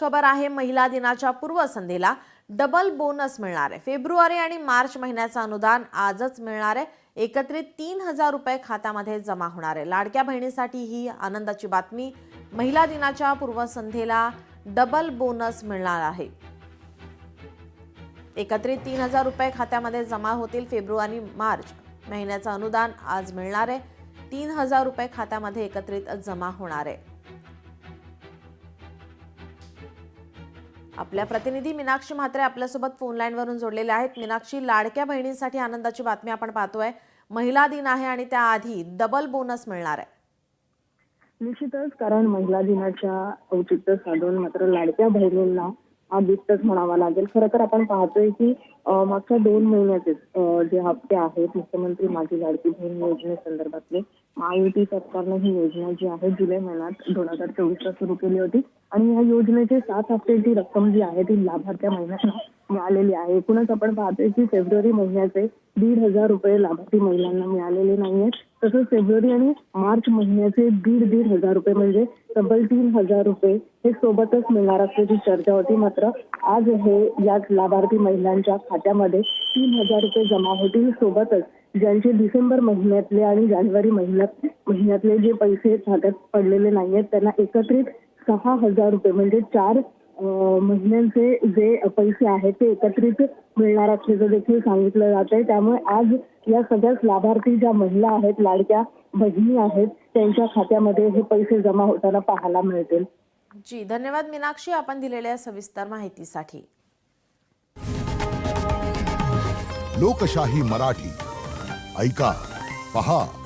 खबर आहे. महिला दिनाच्या पूर्वसंध्येला डबल बोनस मिळणार आहे. फेब्रुवारी आणि मार्च महिन्याचं अनुदान आजच मिळणार आहे. एकत्रित तीन हजार रुपये खात्यामध्ये जमा होणार आहे. लाडक्या बहिणीसाठी ही आनंदाची बातमी. महिला दिनाच्या पूर्वसंध्येला डबल बोनस मिळणार आहे. एकत्रित तीन हजार रुपये खात्यामध्ये जमा होतील. फेब्रुवारी मार्च महिन्याचं अनुदान आज मिळणार आहे. तीन हजार रुपये खात्यामध्ये एकत्रित जमा होणार आहे. आपल्या प्रतिनिधी मीनाक्षी म्हात्रे आपल्यासोबत फोन लाईनवरून जोडलेल्या आहेत. मीनाक्षी लाडक्या बहिणींसाठी आनंदाची बातमी आपण पाहतोय. महिला दिन आहे आणि त्याआधी डबल बोनस मिळणार आहे. निश्चितच कारण महिला दिनाच्या औचित्य साधून मात्र लाडक्या बहिणींना हा गिफ्टच म्हणावा लागेल. खरं तर आपण पाहतोय की मागच्या दोन महिन्याचे जे हप्ते आहेत मुख्यमंत्री माझी लाडकी बहीण योजनेसंदर्भातले महायुती सरकारनं ही योजना जी आहे जुलै महिन्यात दोन हजार चोवीसला सुरू केली होती. आणि या योजनेचे सात हप्त्याची रक्कम जी आहे ती लाभार्थ्या महिन्यात मिळालेली आहे. एकूणच आपण पाहतोय की फेब्रुवारी महिन्याचे दीड हजार रुपये लाभार्थी महिलांना मिळालेले नाहीयेत तसंच फेब्रुवारी आणि मार्च महिन्याचे दीड दीड हजार रुपये म्हणजे तब्बल तीन हजार रुपये हे सोबतच मिळणार असल्याची चर्चा होती. मात्र आज हे याच लाभार्थी महिलांच्या खात्यामध्ये तीन हजार रुपये जमा होतील. सोबतच ज्यांचे डिसेंबर महिन्यातले आणि जानेवारी महिन्यात महिन्यातले जे पैसे खात्यात पडलेले नाहीयेत त्यांना एकत्रित सहा हजार रुपये म्हणजे चार अं, महिन्यांचे जे पैसे आहेत ते एकत्रित मिळणार असल्याचं देखील सांगितलं जात आहे. त्यामुळे आज या सगळ्याच लाभार्थी ज्या महिला आहेत लाडक्या बहिणी आहेत त्यांच्या खात्यामध्ये हे पैसे जमा होताना पाहायला मिळतील. जी धन्यवाद मीनाक्षी. आपण दिलेल्या सविस्तर माहितीसाठी. लोकशाही मराठी. ऐका पहा.